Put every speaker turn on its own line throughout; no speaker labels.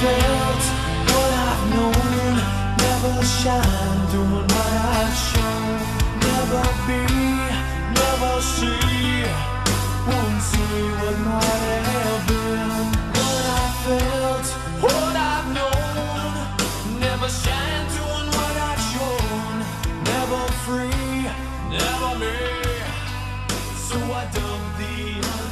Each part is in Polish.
felt, what I've known, never shine doing what I've shown. Never be, never see, won't see what might have been. What I felt, what I've known, never shine what I've shown. Never free, never me. So I dub the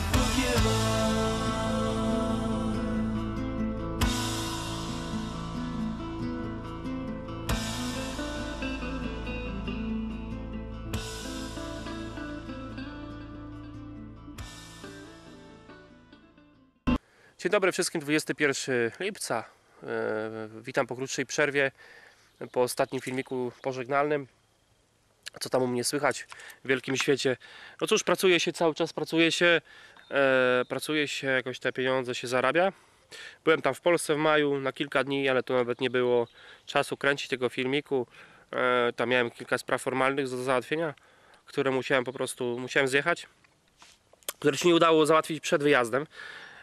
Dzień dobry wszystkim, 21 lipca. E, Witam po krótszej przerwie, po ostatnim filmiku pożegnalnym. Co tam u mnie słychać w wielkim świecie? No cóż, pracuje się cały czas, pracuje się, e, pracuje się, jakoś te pieniądze się zarabia. Byłem tam w Polsce w maju na kilka dni, ale to nawet nie było czasu kręcić tego filmiku. E, tam miałem kilka spraw formalnych do załatwienia, które musiałem po prostu, musiałem zjechać, które się nie udało załatwić przed wyjazdem.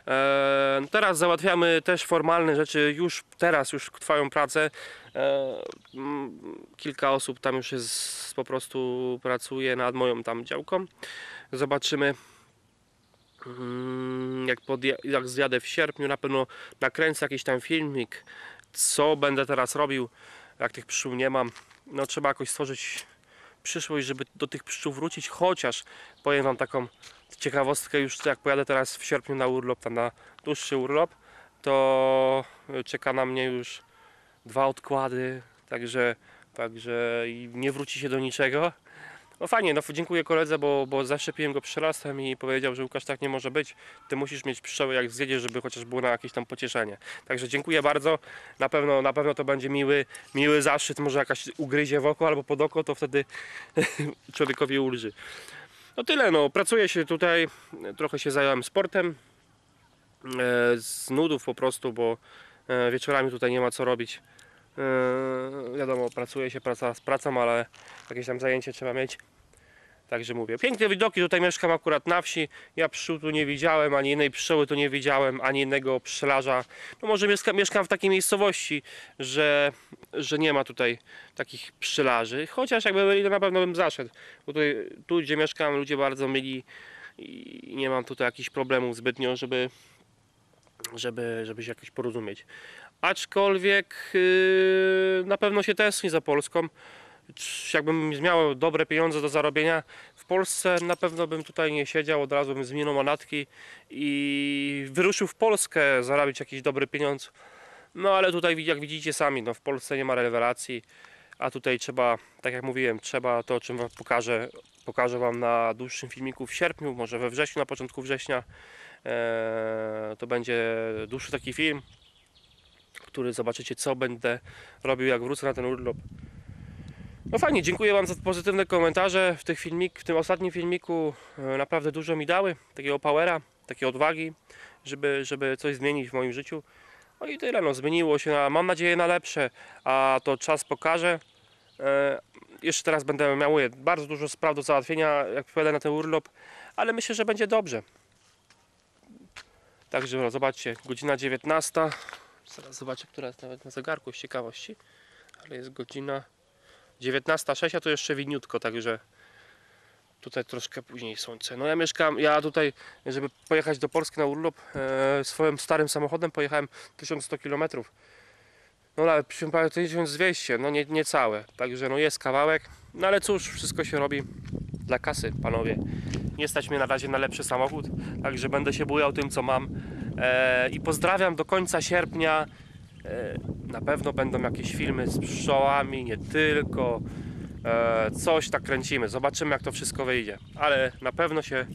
E, Teraz załatwiamy też formalne rzeczy, już teraz już trwają prace. E, Kilka osób tam już jest, po prostu pracuje nad moją tam działką. Zobaczymy mm, jak, podja- jak zjadę w sierpniu, na pewno nakręcę jakiś tam filmik, co będę teraz robił, jak tych pszczół nie mam. No trzeba jakoś stworzyć przyszłość, żeby do tych pszczół wrócić, chociaż powiem Wam taką ciekawostkę już jak pojadę teraz w sierpniu na urlop, tam na dłuższy urlop, to czeka na mnie już dwa odkłady, także, także nie wróci się do niczego. No fajnie, no dziękuję koledze, bo, bo zaszczepiłem go przyrastem i powiedział, że Łukasz tak nie może być. Ty musisz mieć pszczoły jak zjedziesz, żeby chociaż było na jakieś tam pocieszenie. Także dziękuję bardzo. Na pewno, na pewno to będzie miły, miły zaszczyt. Może jakaś ugryzie w oko albo pod oko, to wtedy człowiekowi ulży. No tyle, no pracuję się tutaj, trochę się zająłem sportem. E, z nudów po prostu, bo e, wieczorami tutaj nie ma co robić. E, wiadomo, pracuje się praca z pracą, ale jakieś tam zajęcie trzeba mieć. Także mówię. Piękne widoki, tutaj mieszkam akurat na wsi. Ja pszczół tu nie widziałem, ani jednej pszczoły tu nie widziałem, ani jednego pszczelarza. No może mieszkam, mieszkam w takiej miejscowości, że, że nie ma tutaj takich pszczelarzy. Chociaż jakby byli, to na pewno bym zaszedł. Bo tutaj, tu gdzie mieszkam ludzie bardzo myli i nie mam tutaj jakichś problemów zbytnio, żeby, żeby, żeby się jakoś porozumieć. Aczkolwiek yy, na pewno się tęsknię za Polską. Jakbym miał dobre pieniądze do zarobienia w Polsce, na pewno bym tutaj nie siedział, od razu bym zmienił manatki i wyruszył w Polskę zarabiać jakiś dobry pieniądz. No ale tutaj jak widzicie sami, no w Polsce nie ma rewelacji, a tutaj trzeba, tak jak mówiłem, trzeba to o czym wam pokażę, pokażę Wam na dłuższym filmiku w sierpniu, może we wrześniu, na początku września. Eee, to będzie dłuższy taki film, który zobaczycie co będę robił jak wrócę na ten urlop. No fajnie, dziękuję Wam za pozytywne komentarze w, tych filmik, w tym ostatnim filmiku. e, Naprawdę dużo mi dały, takiego powera, takiej odwagi, żeby, żeby coś zmienić w moim życiu. No i tyle, no zmieniło się, na, mam nadzieję na lepsze, a to czas pokaże. E, jeszcze teraz będę miał bardzo dużo spraw do załatwienia, jak pojadę na ten urlop, ale myślę, że będzie dobrze. Także no, zobaczcie, godzina 19. Zaraz zobaczę, która jest nawet na zegarku z ciekawości, ale jest godzina 19.06, a to jeszcze winiutko, także tutaj troszkę później słońce. No ja mieszkam, ja tutaj, żeby pojechać do Polski na urlop, e, swoim starym samochodem pojechałem 1100 km. No ale przy 1200, no nie, niecałe, także no jest kawałek, no ale cóż, wszystko się robi dla kasy, panowie. Nie stać mnie na razie na lepszy samochód, także będę się bujał tym, co mam. E, I pozdrawiam do końca sierpnia. E, na pewno będą jakieś filmy z pszczołami, nie tylko. E, coś tak kręcimy. Zobaczymy, jak to wszystko wyjdzie. Ale na pewno się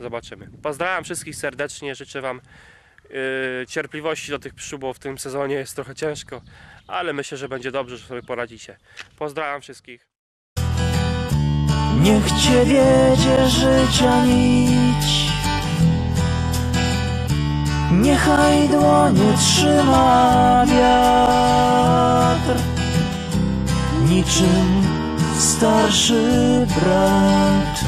zobaczymy. Pozdrawiam wszystkich serdecznie. Życzę Wam e, cierpliwości do tych pszczół, bo w tym sezonie jest trochę ciężko. Ale myślę, że będzie dobrze, że sobie poradzicie. Pozdrawiam wszystkich.
Niech cię wiedzie życia nić Niechaj dłonie trzyma wiatr. Niczym starszy brat